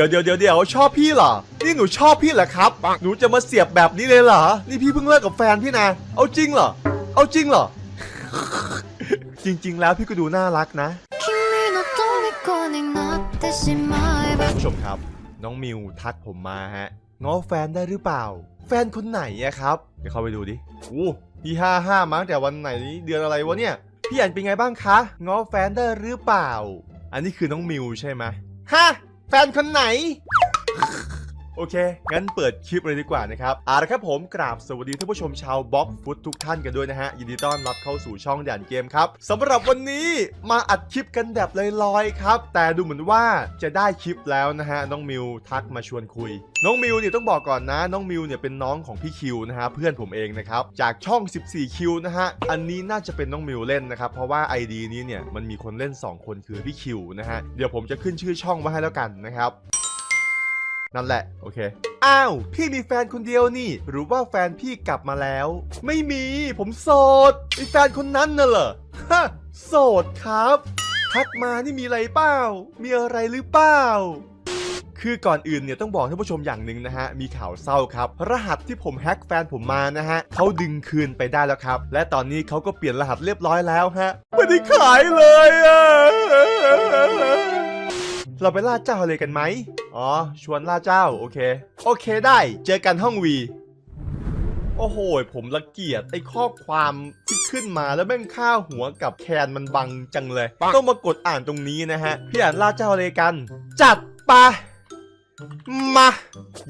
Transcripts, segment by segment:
ดี๋ยวเดี๋ยวเดี๋ยวเดี๋ยวชอบพี่เหรอ นี่หนูชอบพี่เหรอครับ หนูจะมาเสียบแบบนี้เลยเหรอ นี่พี่เพิ่งเลิกกับแฟนพี่นะ เอาจริงเหรอ เอาจริงเหรอ จริง ๆ แล้วพี่ก็ดูน่ารักนะผู้ชมครับ น้องมิวทักผมมาฮะ ง้อแฟนได้หรือเปล่า แฟนคนไหนอะครับ เดี๋ยวเข้าไปดูดิโอู้พี่ห้าห้ามั้งแต่วันไหนเดือนอะไรวะเนี่ย พี่อันเป็นไงบ้างคะ ง้อแฟนได้หรือเปล่า อันนี้คือน้องมิวใช่ไหมฮะ แฟนคนไหน โอเค งั้นเปิดคลิปเลยดีกว่านะครับเอาละครับผมกราบสวัสดีท่านผู้ชมชาวบล็อกฟุตทุกท่านกันด้วยนะฮะ ยินดีต้อนรับเข้าสู่ช่องด่านเกมครับสำหรับวันนี้มาอัดคลิปกันแบบลอยๆครับ แต่ดูเหมือนว่าจะได้คลิปแล้วนะฮะ น้องมิวทักมาชวนคุย น้องมิวเนี่ยต้องบอกก่อนนะ น้องมิวเนี่ยเป็นน้องของพี่คิวนะฮะ เพื่อนผมเองนะครับ จากช่อง 14 คิวนะฮะ อันนี้น่าจะเป็นน้องมิวเล่นนะครับ เพราะว่า ID นี้เนี่ยมันมีคนเล่น 2 คนคือพี่คิวนะฮะ เดี๋ยวผมจะขึ้นชื่อช่องไว้ให้แล้วกันนะครับ นั่นแหละ โอเค อ้าว พี่มีแฟนคนเดียวนี่ หรือว่าแฟนพี่กลับมาแล้ว ไม่มี ผมโสดไอแฟนคนนั้นน่ะเหรอฮะโสดครับ ทักมานี่มีอะไรเปล่า มีอะไรหรือเปล่าคือก่อนอื่นเนี่ยต้องบอกท่านผู้ชมอย่างหนึ่งนะฮะ มีข่าวเศร้าครับ รหัสที่ผมแฮ็กแฟนผมมานะฮะเขาดึงคืนไปได้แล้วครับ และตอนนี้เขาก็เปลี่ยนรหัสเรียบร้อยแล้วฮะ ไม่ได้ขายเลยอะ เราไปล่าเจ้าเลยกันไหม อ๋อ ชวนล่าเจ้า โอเค โอเคได้ เจอกันห้องวี โอ้โห ผมละเกียดไอ้ข้อความที่ขึ้นมาแล้วแม่งค่าหัวกับแคนมันบังจังเลย ต้องมากดอ่านตรงนี้นะฮะ พี่อ่านล่าเจ้าเลยกัน จัดไปะมา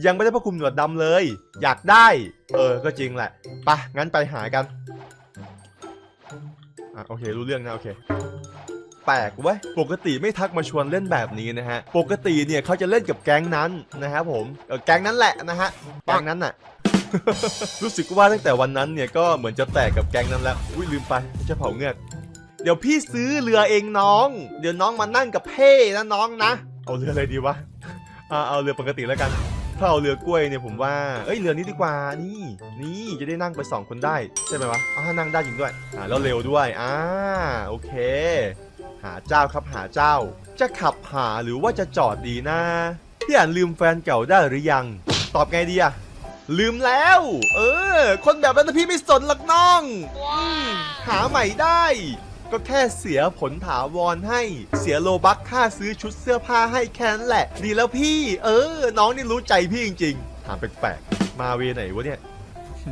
ยังไม่ได้พระคุมหนวดดำเลย อยากได้ เออ ก็จริงแหละไปะ งั้นไปหากัน อะ โอเค รู้เรื่องนะ โอเคแปลกเว้ยปกติไม่ทักมาชวนเล่นแบบนี้นะฮะปกติเนี่ยเขาจะเล่นกับแก๊งนั้นนะครับผมเออแก๊งนั้นแหละนะฮะแก๊งนั้นน่ะรู้สึกว่าตั้งแต่วันนั้นเนี่ยก็เหมือนจะแตกกับแก๊งนั้นแล้วอุ้ยลืมไปไม่ใช่เผาเงือกเดี๋ยวพี่ซื้อเรือเองน้อง เดี๋ยวน้องมานั่งกับเพ่นะน้องนะ เอาเรืออะไรดีวะอ่าเอาเรือปกติแล้วกันถ้าเอาเรือกล้วยเนี่ยผมว่า เอ้ยเรือนี้ดีกว่า นี่ นี่จะได้นั่งไปสองคนได้ ใช่ไหมวะเอาถ้านั่งได้จริงด้วย อ่าแล้วเร็วด้วย อ่า โอเค หาเจ้าครับหาเจ้า จะขับหาหรือว่าจะจอดดีนะพี่อ่านลืมแฟนเก่าได้หรือยัง ตอบไงดีอะลืมแล้ว เออ คนแบบนั้นนะพี่ไม่สนหรอกน้องอืมหาใหม่ได้ ก็แค่เสียผลถาวรให้ เสียโลบัคค่าซื้อชุดเสื้อผ้าให้แค่นั้นแหละ ดีแล้วพี่ เออ น้องนี่รู้ใจพี่จริง ๆ ถามแปลกๆ มาเวไหนวะเนี่ย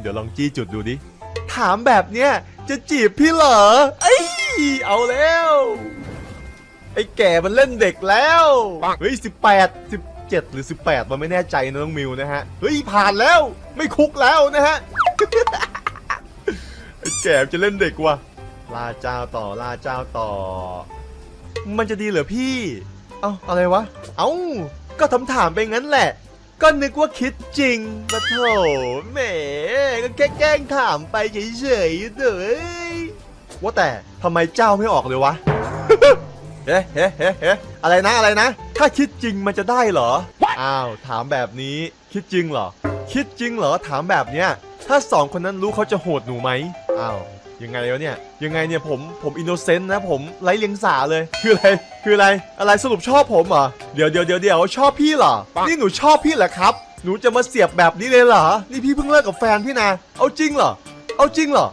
เดี๋ยวลองจี้จุดดูดิ ถามแบบเนี้ยจะจีบพี่เหรอเอ้ย เอาแล้ว ไอ้แก่มันเล่นเด็กแล้ว เฮ้ยสิบแปดสิบเจ็ดหรือสิบแปดมันไม่แน่ใจนะน้องมิวนะฮะ เฮ้ย ผ่านแล้วไม่คุกแล้วนะฮะ ไอ้แก่มันจะเล่นเด็กว่ะล่าเจ้าต่อล่าเจ้าต่อ มันจะดีเหรอพี่ เอ้าอะไรวะ เอ้า ก็ถามถามๆไปงั้นแหละ ก็นึกว่าคิดจริงปะโถแหมก็แค่แกล้งถามไปเฉยๆเด้ย ว่าแต่ทำไมเจ้าไม่ออกเลยวะ เฮ้เฮ้เฮ้เฮ้อะไรนะอะไรนะ ถ้าคิดจริงมันจะได้เหรอ อ้าว ถามแบบนี้คิดจริงเหรอ คิดจริงเหรอถามแบบเนี้ย ถ้าสองคนนั้นรู้เขาจะโหดหนูไหมอ้าวยังไงวะเนี่ย ยังไงเนี่ยผมผมอินโนเซนต์นะผมไร้เลียงสาเลย คืออะไร คืออะไร อะไรสรุปชอบผมเหรอ เดี๋ยวเดี๋ยวเดี๋ยวเดี๋ยวชอบพี่เหรอ นี่หนูชอบพี่เหรอครับ หนูจะมาเสียบแบบนี้เลยเหรอ นี่พี่เพิ่งเลิกกับแฟนพี่นะ เอาจริงเหรอ เอาจริงเหรอ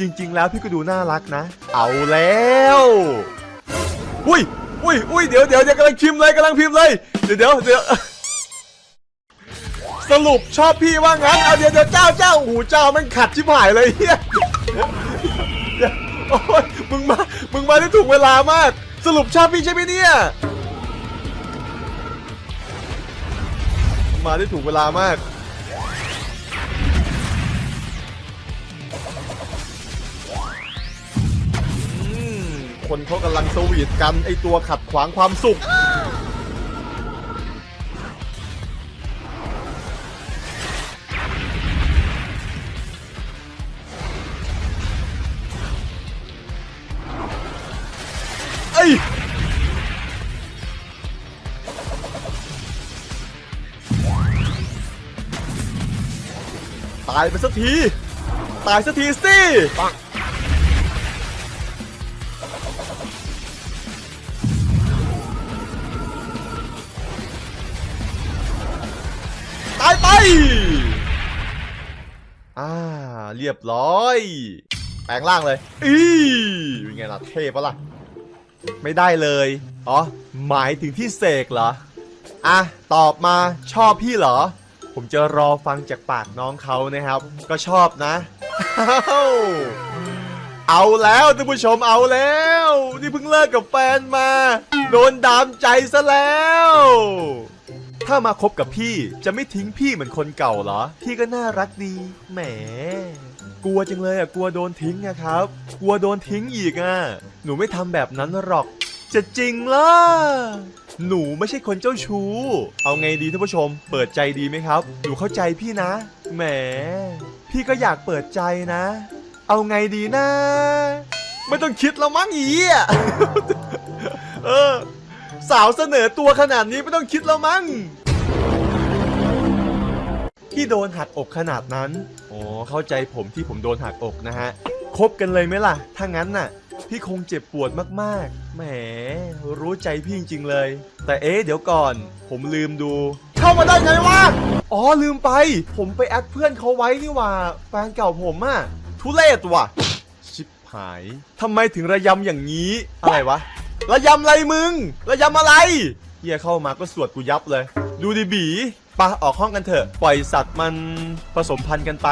จริง ๆ แล้วพี่ก็ดูน่ารักนะ เอาแล้วอุ้ยอุ้ยอุ้ยเดี๋ยวเดี๋ยวเดี๋ยวกำลังพิมพ์เลยกำลังพิมพ์เลย เดี๋ยวเดี๋ยวเดี๋ยวสรุปชอบพี่ว่างั้นเอาเดี๋ยวเดี๋ยวเจ้าเจ้าโอ้โหเจ้ามันขัดชิบหายเลยเฮียโอ้ยมึงมา มึงมาได้ถูกเวลามาก สรุปชอบพี่ใช่ไหมเนี่ย มาได้ถูกเวลามาก คนเขากำลังสวีทกัน ไอตัวขัดขวางความสุขเอ้ตายไปสักที ตายสักทีสิ รียบร้อย แปลงร่างเลย อีเป็นไงล่ะ เท่ปะล่ะ ไม่ได้เลย อ๋อ หมายถึงที่เสกเหรอ อะ ตอบมาชอบพี่เหรอ ผมจะรอฟังจากปากน้องเขานะครับ ก็ชอบนะ เอาแล้วท่านผู้ชมเอาแล้ว นี่เพิ่งเลิกกับแฟนมา โดนดามใจซะแล้วถ้ามาคบกับพี่จะไม่ทิ้งพี่เหมือนคนเก่าเหรอ พี่ก็น่ารักดี แหม กลัวจังเลยอะกลัวโดนทิ้งอะครับ กลัวโดนทิ้งอีกอะหนูไม่ทำแบบนั้นหรอก จะจริงเหรอหนูไม่ใช่คนเจ้าชู้ เอาไงดีท่านผู้ชม เปิดใจดีไหมครับ หนูเข้าใจพี่นะ แหม พี่ก็อยากเปิดใจนะ เอาไงดีนะ ไม่ต้องคิดแล้วมั้งอีอะเออ สาวเสนอตัวขนาดนี้ไม่ต้องคิดแล้วมั้ง ที่โดนหักอกขนาดนั้น อ๋อ เข้าใจผมที่ผมโดนหักอกนะฮะ คบกันเลยไหมล่ะ ถ้างั้นน่ะ พี่คงเจ็บปวดมากๆ แหม รู้ใจพี่จริงๆเลย แต่เอ๊ะเดี๋ยวก่อน ผมลืมดู เข้ามาได้ไงวะ อ๋อลืมไป ผมไปแอดเพื่อนเขาไว้นี่ว่าแฟนเก่าผมอะทุเรศว่ะ ชิบหาย ทำไมถึงระยำอย่างนี้ อะไรวะ ระยำอะไรมึง ระยำอะไรเฮียเข้ามาก็สวดกูยับเลย ดูดิบี ปะออกห้องกันเถอะ ปล่อยสัตว์มันผสมพันธุ์กันไป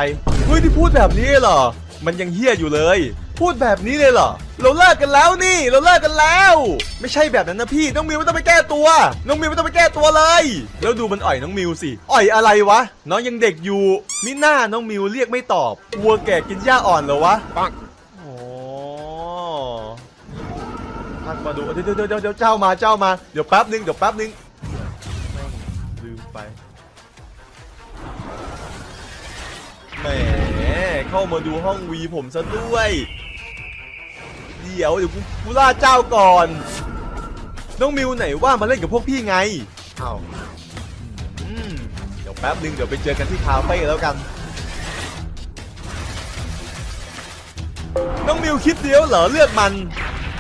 เฮ้ยที่พูดแบบนี้เหรอ มันยังเฮี้ยอยู่เลย พูดแบบนี้เลยเหรอ เราเลิกกันแล้วนี่ เราเลิกกันแล้ว ไม่ใช่แบบนั้นนะพี่ น้องมิวไม่ต้องไปแก้ตัว น้องมิวไม่ต้องไปแก้ตัวเลย แล้วดูมันอ่อยน้องมิวสิ อ่อยอะไรวะ น้องยังเด็กอยู่ มิหน้าน้องมิวเรียกไม่ตอบ วัวแก่กินหญ้าอ่อนเหรอวะปังโอ้พักมาดู เดี๋ยวเดี๋ยวเดี๋ยวเจ้ามา เจ้ามา เดี๋ยวแป๊บนึง เดี๋ยวแป๊บนึง เข้ามาดูห้องวีผมซะด้วย เดี๋ยวเดี๋ยวกูกูล่าเจ้าก่อน น้องมิวไหนว่ามาเล่นกับพวกพี่ไงอ้าวอืมเดี๋ยวแป๊บนึงเดี๋ยวไปเจอกันที่คาเฟ่แล้วกัน น้องมิวคิดเดียวเหรอเลือกมัน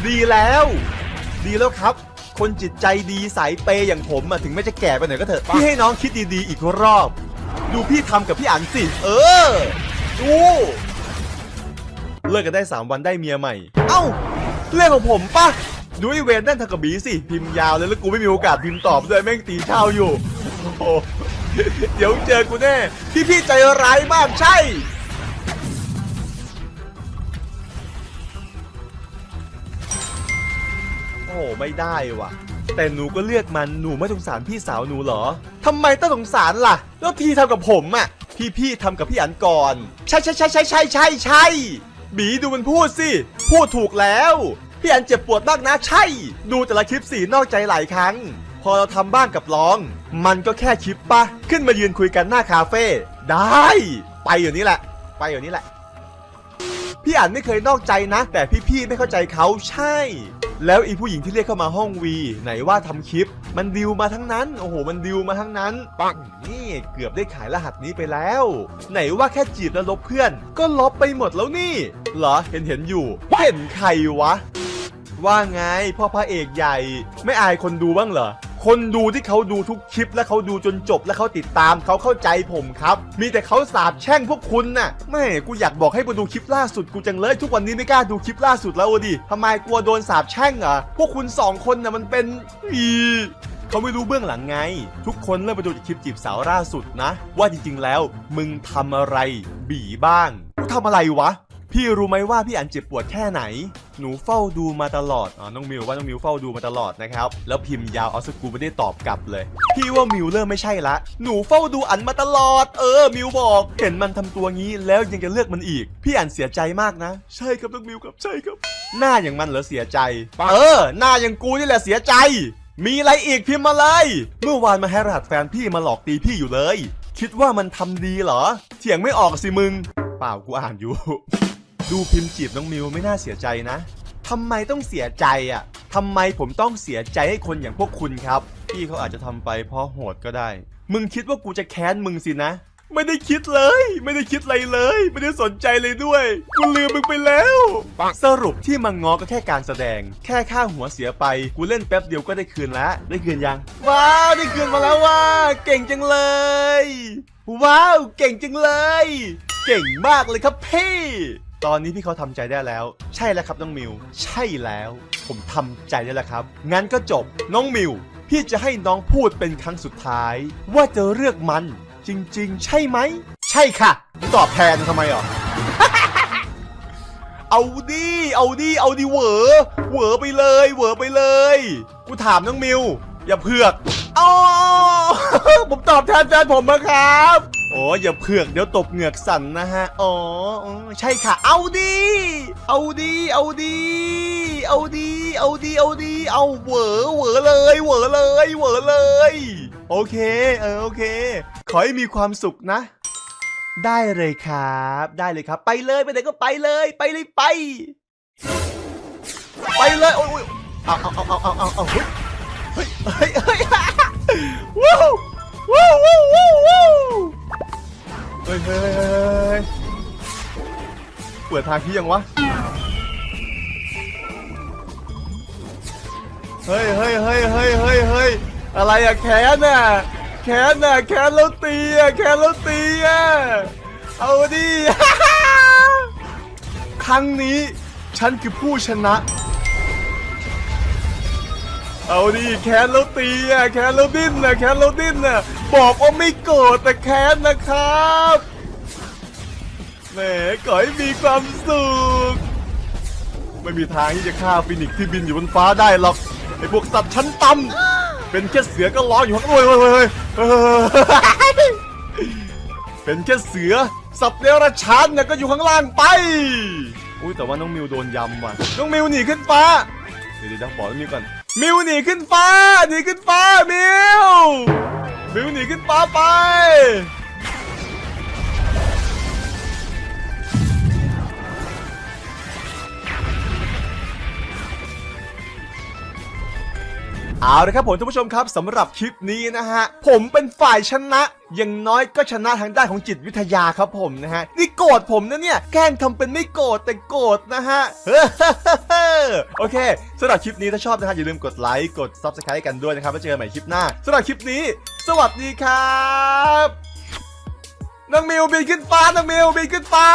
ดีแล้ว ดีแล้วครับ คนจิตใจดีสายเปย์อย่างผมอะถึงแม้จะแก่ไปหน่อยก็เถอะพี่ให้น้องคิดดีๆอีกรอบ ดูพี่ทำกับพี่อันสิ เออ ดู เลิกกันได้ 3 วันได้เมียใหม่ เอ้า เรื่องของผมปะดูไอเวนนั่นทำกับบีสิ พิมพ์ยาวเลยแล้วกูไม่มีโอกาสพิมพ์ตอบด้วยแม่งตีเช่าอยู่โอ้โหเดี๋ยวเจอกูแน่ พี่พี่ใจร้ายมากใช่ โอ้ไม่ได้ว่ะ แต่หนูก็เลือกมันหนูไม่สงสารพี่สาวหนูเหรอทำไมต้องสงสารล่ะ แล้วพี่ทำกับผมอะ พี่พี่ทำกับพี่อันก่อน ใช่ใช่ใช่ใช่ใช่ใช่ใช่บีดูมันพูดสิ พูดถูกแล้ว พี่อันเจ็บปวดมากนะใช่ ดูแต่ละคลิปสีนอกใจหลายครั้ง พอเราทำบ้างกับร้อง มันก็แค่คลิปปะขึ้นมายืนคุยกันหน้าคาเฟ่ได้ ไปอยู่นี้แหละ ไปอยู่นี้แหละ พี่อ่านไม่เคยนอกใจนะ แต่พี่ๆไม่เข้าใจเขาใช่ แล้วอีผู้หญิงที่เรียกเข้ามาห้องวีไหนว่าทำคลิป มันดิวมาทั้งนั้น โอ้โห มันดิวมาทั้งนั้น ปังนี่เกือบได้ขายรหัสนี้ไปแล้ว ไหนว่าแค่จีบแล้วลบเพื่อน ก็ลบไปหมดแล้วนี่ เหรอ เห็นเห็นอยู่ เห็นใครวะ ว่าไงพ่อพระเอกใหญ่ ไม่อายคนดูบ้างเหรอ คนดูที่เขาดูทุกคลิปและเขาดูจนจบและเขาติดตามเขาเข้าใจผมครับ มีแต่เขาสาบแช่งพวกคุณน่ะแม่กูอยากบอกให้มาดูคลิปล่าสุดกูจังเลย ทุกวันนี้ไม่กล้าดูคลิปล่าสุดแล้วดิทำไมกลัวโดนสาบแช่งเหรอพวกคุณสองคนน่ะมันเป็นอีเขาไม่รู้เบื้องหลังไง ทุกคนเริ่มไปดูจากคลิปจีบสาวล่าสุดนะ ว่าจริงๆแล้ว มึงทำอะไร บีบ้างกูทำอะไรวะ พี่รู้ไหมว่าพี่อันเจ็บปวดแค่ไหน หนูเฝ้าดูมาตลอด อ๋อ น้องมิวว่าน้องมิวเฝ้าดูมาตลอดนะครับ แล้วพิมพ์ยาวเอาสกูไม่ได้ตอบกลับเลย พี่ว่ามิวเริ่มไม่ใช่ละ หนูเฝ้าดูอันมาตลอด เออ มิวบอก เห็นมันทำตัวงี้แล้วยังจะเลือกมันอีก พี่อันเสียใจมากนะ ใช่ครับน้องมิวครับ ใช่ครับ หน้าอย่างมันเหรอเสียใจ เออ หน้าอย่างกูนี่แหละเสียใจ มีอะไรอีกพิมพ์มาเลย เมื่อวานมาให้รหัสแฟนพี่มาหลอกตีพี่อยู่เลย คิดว่ามันทำดีเหรอ เถียงไม่ออกสิมึง เปล่ากูอ่านอยู่ ดูพิมพ์จีบน้องมิวไม่น่าเสียใจนะทำไมต้องเสียใจอะทำไมผมต้องเสียใจให้คนอย่างพวกคุณครับ พี่เขาอาจจะทำไปเพราะโหดก็ได้ มึงคิดว่ากูจะแค้นมึงสินะ ไม่ได้คิดเลย ไม่ได้คิดอะไรเลย ไม่ได้สนใจเลยด้วย กูลืมมึงไปแล้ว สรุปที่มังงอก็แค่การแสดง แค่ค่าหัวเสียไป กูเล่นแป๊บเดียวก็ได้คืนแล้ว ได้คืนยัง ว้าว ได้คืนมาแล้วว่า เก่งจังเลย ว้าว เก่งจังเลย เก่งมากเลยครับพี่ ตอนนี้พี่เขาทำใจได้แล้ว ใช่แล้วครับน้องมิว ใช่แล้ว ผมทำใจได้แล้วครับ งั้นก็จบน้องมิว พี่จะให้น้องพูดเป็นครั้งสุดท้าย ว่าจะเลือกมัน จริง ๆ ใช่ไหม ใช่ค่ะ ตอบแทนทำไมอะเอาดิ เอาดิ เอาดิเหวอเหวอไปเลย เหวอไปเลย กูถามน้องมิว อย่าเผือกอ๋อ ผมตอบแทนแฟนผมนะครับ โอ้อย่าเผือกเดี๋ยวตบเหงือกสั่นนะฮะ อ๋อใช่ค่ะ เอาดิเอาดิเอาดิเอาดิเอาดิเอาดิเอาเหวอเหวอเลยเหวอเลยเหวอเลย โอเค เออโอเค ขอให้มีความสุขนะ ได้เลยครับ ได้เลยครับ ไปเลยไปไหนก็ไปเลย ไปเลยไป ไปเลยโอ้ยอ้ยเอาเอาเอาเอาเอาเอาเอเฮ้ยเฮ้ยเฮ้ยเฮ้ยว้าว ว้าวว้วว้วว้วเฮ้เฮ้ยเฮ้ยเปิดทางที่ยังวะ เฮ้ยเฮ้ยเฮ้ยเฮ้ยเฮ้ยเฮ้ยอะไรอะแขนน่ะแขนน่ะแขนแล้วตีอะแขนแล้วตีอะเอาดิ ครั้งนี้ฉันคือผู้ชนะ เอาดิแค้นแล้วตีอะแค้นแล้วดิ้นนะแค้นแล้วดิ้นน่ะบอกว่าไม่โกรธแต่แค้นนะครับแหมขอให้มีความสุขไม่มีทางที่จะฆ่าฟินิกซ์ที่บินอยู่บนฟ้าได้หรอกไอ้พวกสัตว์ชั้นต่ำเป็นแค่เสือก็ร้องอยู่ข้างโอ้ยโอ้ยโอ้ยโอ้ยเฮ้ยเป็นแค่เสือสัตว์เดรัจฉานเนี่ยก็อยู่ข้างล่างไปอุ้ยแต่ว่าน้องมิวโดนยำว่ะน้องมิวหนีขึ้นฟ้าเดี๋ยวเดี๋ยวบอกน้องมิวก่อน มิวหนีขึ้นฟ้าหนีขึ้นฟ้ามิวมิวหนีขึ้นฟ้าไปเอาละครับผมท่านผู้ชมครับสำหรับคลิปนี้นะฮะ ผมเป็นฝ่ายชนะ อย่างน้อยก็ชนะทางด้านของจิตวิทยาครับผมนะฮะนี่โกรธผมนะเนี่ยแกล้งทำเป็นไม่โกรธแต่โกรธนะฮะโอเคสำหรับคลิปนี้ถ้าชอบนะฮะอย่าลืมกดไลค์กด subscribe กันด้วยนะครับแล้วเจอกันใหม่คลิปหน้าสำหรับคลิปนี้ สวัสดีครับน้องมิวบินขึ้นฟ้าน้องมิวบินขึ้นฟ้า